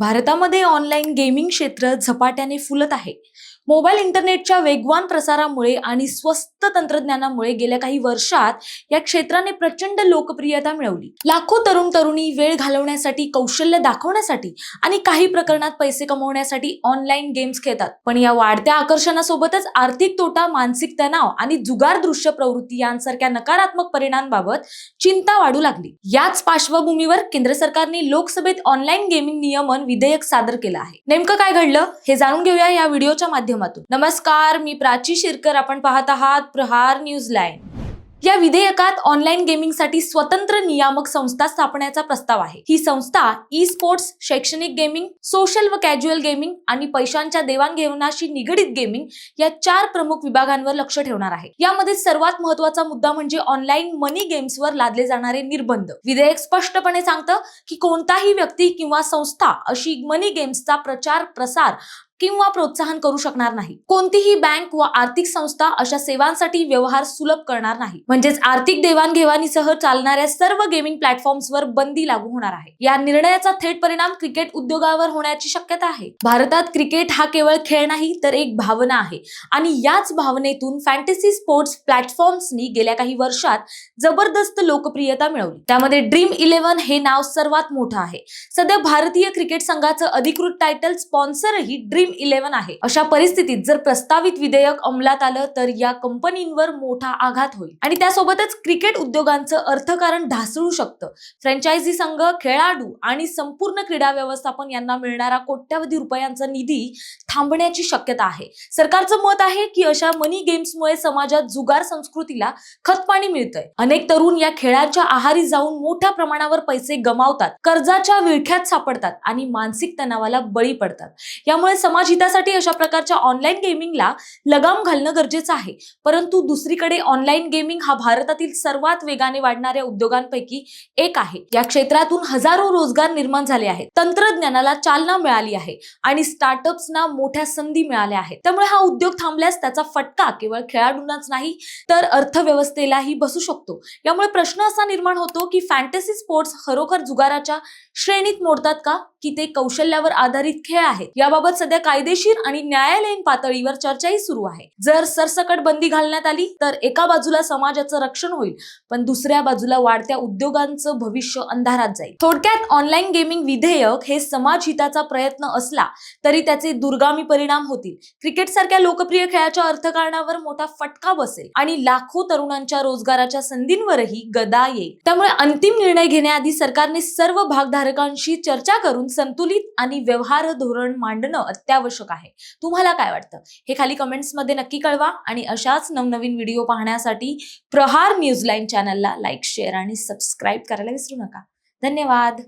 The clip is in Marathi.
भारतामध्ये ऑनलाईन गेमिंग क्षेत्र झपाट्याने फुलत आहे. मोबाईल इंटरनेटच्या वेगवान प्रसारामुळे आणि स्वस्त तंत्रज्ञानामुळे गेल्या काही वर्षात या क्षेत्राने प्रचंड लोकप्रियता मिळवली. लाखो तरुण तरुणी वेळ घालवण्यासाठी कौशल्य दाखवण्यासाठी आणि काही प्रकरणात पैसे कमवण्यासाठी ऑनलाईन गेम्स खेळतात. पण या वाढत्या आकर्षणासोबतच आर्थिक तोटा मानसिक तणाव आणि जुगार दृश्य प्रवृत्ती यांसारख्या नकारात्मक परिणामांबाबत चिंता वाढू लागली. याच पार्श्वभूमीवर केंद्र सरकारने लोकसभेत ऑनलाईन गेमिंग नियमन विधेयक सादर केलं आहे. नेमकं काय घडलं हे जाणून घेऊया या व्हिडिओच्या माध्यमातून. नमस्कार मी प्राची शिरकर. आपण पाहत आहात प्रहार न्यूज लाईन. या विधेयकात ऑनलाईन गेमिंगसाठी स्वतंत्र नियामक संस्था स्थापण्याचा प्रस्ताव आहे. ही संस्था ई स्पोर्ट्स शैक्षणिक गेमिंग सोशल व कॅज्युअल गेमिंग आणि पैशांच्या देवाणघेवाणाशी निगडीत गेमिंग या चार प्रमुख विभागांवर लक्ष ठेवणार आहे. यामध्ये सर्वात महत्त्वाचा मुद्दा म्हणजे ऑनलाईन मनी गेम्सवर लादले जाणारे निर्बंध. विधेयक स्पष्टपणे सांगतं की कोणताही व्यक्ती किंवा संस्था अशी मनी गेम्सचा प्रचार प्रसार किंवा प्रोत्साहन करू शकणार नाही. कोणतीही बँक व आर्थिक संस्था अशा सेवांसाठी व्यवहार सुलभ करणार नाही. म्हणजेच आर्थिक देवाणघेवाणीसह चालणाऱ्या सर्व गेमिंग प्लॅटफॉर्म्सवर बंदी लागू होणार आहे. या निर्णयाचा थेट परिणाम क्रिकेट उद्योगावर होण्याची शक्यता आहे. भारतात क्रिकेट हा केवळ खेळ नाही तर एक भावना आहे. आणि याच भावनेतून फॅन्टसी स्पोर्ट्स प्लॅटफॉर्म्सनी गेल्या काही वर्षात जबरदस्त लोकप्रियता मिळवली. त्यामध्ये ड्रीम इलेव्हन हे नाव सर्वात मोठं आहे. सध्या भारतीय क्रिकेट संघाचं अधिकृत टायटल स्पॉन्सरही ड्रीम इलेव्हन आहे. अशा परिस्थितीत जर प्रस्तावित विधेयक अंमलात आलं तर या कंपनींवर मोठा आघात होईल. आणि त्यासोबतच क्रिकेट उद्योगांचं अर्थकारण ढासळू शकतं. फ्रँचायझी संघ खेळाडू आणि संपूर्ण क्रीडा व्यवस्थापन यांना मिळणारा कोट्यावधी रुपयांचा निधी थांबण्याची शक्यता आहे. सरकारचं मत आहे की अशा मनी गेम्समुळे समाजात जुगार संस्कृतीला खतपाणी मिळतंय. अनेक तरुण या खेळाच्या आहारी जाऊन मोठ्या प्रमाणावर पैसे गमावतात कर्जाच्या विळख्यात सापडतात आणि मानसिक तणावाला बळी पडतात. यामुळे समाज हितासाठी अशा प्रकारच्या ऑनलाईन गेमिंगला लगाम घालणं गरजेचं आहे. परंतु दुसरीकडे ऑनलाईन गेमिंग हा भारतातील सर्वात वेगाने वाढणाऱ्या उद्योगांपैकी एक आहे. या क्षेत्रातून हजारो रोजगार निर्माण झाले आहेत. तंत्रज्ञानाला चालना मिळाली आहे आणि स्टार्टअप्सना मोठ्या संधी मिळाल्या आहेत. त्यामुळे हा उद्योग थांबल्यास त्याचा फटका केवळ खेळाडूंनाच नाही तर अर्थव्यवस्थेलाही बसू शकतो. यामुळे प्रश्न असा निर्माण होतो की फॅन्टसी स्पोर्ट्स खरोखर जुगाराच्या श्रेणीत मोडतात का? की ते कौशल्यावर आधारित खेळ आहेत. याबाबत सध्या कायदेशीर आणि न्यायालयीन पातळीवर चर्चाही सुरू आहे. जर सरसकट बंदी घालण्यात आली तर एका बाजूला समाजाचं रक्षण होईल पण दुसऱ्या बाजूला वाढत्या उद्योगांचं भविष्य अंधारात जाईल. थोडक्यात ऑनलाईन गेमिंग विधेयक हे समाज हिताचा प्रयत्न असला तरी त्याचे दुर्गामी परिणाम होतील. क्रिकेट सारख्या लोकप्रिय खेळाच्या अर्थकारणावर मोठा फटका बसेल आणि लाखो तरुणांच्या रोजगाराच्या संधींवरही गदा येईल. त्यामुळे अंतिम निर्णय घेण्याआधी सरकारने सर्व भागधारकांशी चर्चा करून संतुलित आणि व्यवहार धोरण मांडणं अत्यावश्यक आहे. तुम्हाला काय वाटतं? हे खाली कमेंट्समध्ये नक्की कळवा आणि अशाच नवनवीन व्हिडिओ पाहण्यासाठी प्रहार न्यूज लाईन चॅनलला लाईक शेअर आणि सबस्क्राईब करायला विसरू नका. धन्यवाद!